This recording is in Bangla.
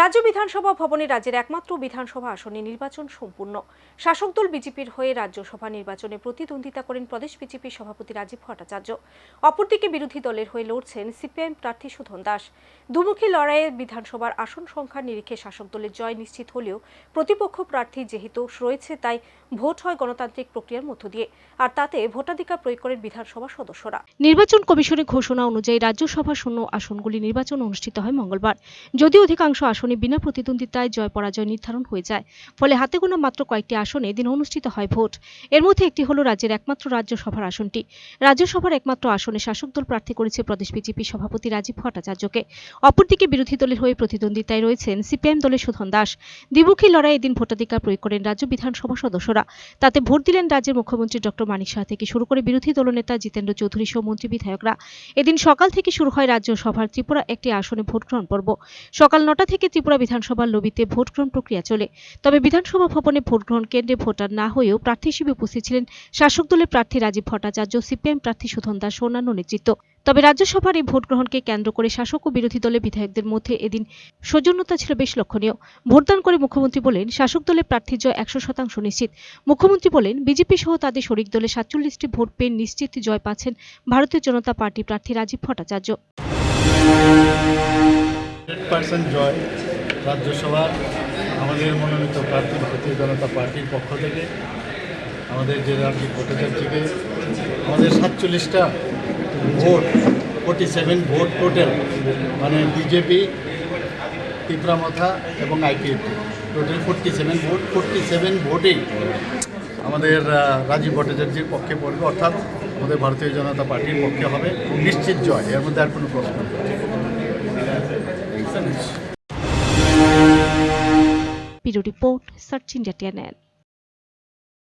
রাজ্য বিধানসভা ভবনে রাজ্যের একমাত্র বিধানসভা আসনে নির্বাচন সম্পূর্ণ। শাসক দল বিজেপির হয়ে রাজ্যসভা নির্বাচনে প্রতিদ্বন্দ্বিতা করেন প্রদেশ বিজেপির সভাপতি রাজীব ভট্টাচার্য। অপরদিকে বিরোধী দলের হয়ে লড়ছেন সিপিআইএম প্রার্থী সুধন দাস। দুমুখী লড়াইয়ে বিধানসভার আসন সংখ্যার নিরিখে শাসক দলের জয় নিশ্চিত হলেও প্রতিপক্ষ প্রার্থী যেহেতু রয়েছে, তাই ভোট হয় গণতান্ত্রিক প্রক্রিয়ার মধ্য দিয়ে। আর তাতে ভোটাধিকার প্রয়োগ করেন বিধানসভা সদস্যরা। নির্বাচন কমিশনের ঘোষণা অনুযায়ী রাজ্যসভা শূন্য আসনগুলি নির্বাচন অনুষ্ঠিত হয় মঙ্গলবার। যদিও অধিকাংশ আসনে বিনা প্রতিদ্বন্দ্বিতায় জয় পরাজয় নির্ধারণ হয়ে যায়। ফলে হাতে গোনা মাত্র কয়েকটি আসনে এদিন অনুষ্ঠিত হয় ভোট। এর মধ্যে একটি হল রাজ্যের একমাত্র রাজ্যসভার আসনটি। রাজ্যসভার একমাত্র আসনে শাসক দল প্রার্থী করেছে প্রদেশ বিজেপি সভাপতি রাজীব ভট্টাচার্যকে। অপরদিকে বিরোধী দলের হয়ে প্রতিদ্বন্দ্বিতায় রয়েছেন সিপিআইএম দলের সুধন দাস। দ্বিমুখী লড়াই এদিন ভোটাধিকার প্রয়োগ করেন রাজ্য বিধানসভা সদস্যরা। তাতে ভোট দিলেন রাজ্যের মুখ্যমন্ত্রী ডক্টর মানিক শাহ থেকে শুরু করে বিরোধী দলনেতা জিতেন্দ্র চৌধুরী সহ মন্ত্রী বিধায়করা। এদিন সকাল থেকে শুরু হয় রাজ্যসভার ত্রিপুরা একটি আসনে ভোট গ্রহণ পর্ব। সকাল নটা থেকে ত্রিপুরা বিধানসভার লবিতে ভোট গ্রহণ প্রক্রিয়া চলে। তবে বিধানসভা ভবনে ভোট গ্রহণ কেন্দ্রে ভোটার না হয়েও প্রার্থী হিসেবে উপস্থিত ছিলেন শাসক দলের প্রার্থী রাজীব ভট্টাচার্য, সিপিএম প্রার্থী সুধন দাস অন্যান্য নেতৃত্ব। তবে রাজ্যসভার এই ভোট গ্রহণকে কেন্দ্র করে শাসক ও বিরোধী দলের বিধায়কদের মধ্যে এদিন সৌজন্যতা ছিল বেশ লক্ষণীয়। ভোটদান করে মুখ্যমন্ত্রী বলেন, শাসক দলের প্রার্থীর জয় একশো শতাংশ নিশ্চিত। মুখ্যমন্ত্রী বলেন, বিজেপি সহ তাদের শরিক দলে সাতচল্লিশটি ভোট পেয়ে নিশ্চিত জয় পাচ্ছেন ভারতীয় জনতা পার্টি প্রার্থী রাজীব ভট্টাচার্য। হান্ড্রেড পার্সেন্ট জয় রাজ্যসভার আমাদের মনোনীত প্রার্থী ভারতীয় জনতা পার্টির পক্ষ থেকে, আমাদের যে রাজ্য ভট্টাচার্যকে আমাদের সাতচল্লিশটা vote, forty seven vote total মানে বিজেপি তিপ্রামথা এবং IPF. Total forty seven vote, forty seven ভোটেই আমাদের রাজীব ভট্টাচার্যের পক্ষে পড়বে, অর্থাৎ আমাদের ভারতীয় জনতা পার্টির পক্ষে হবে। নিশ্চিত জয়, এর মধ্যে আর কোনো প্রশ্ন নেই। Bureau report search India TNN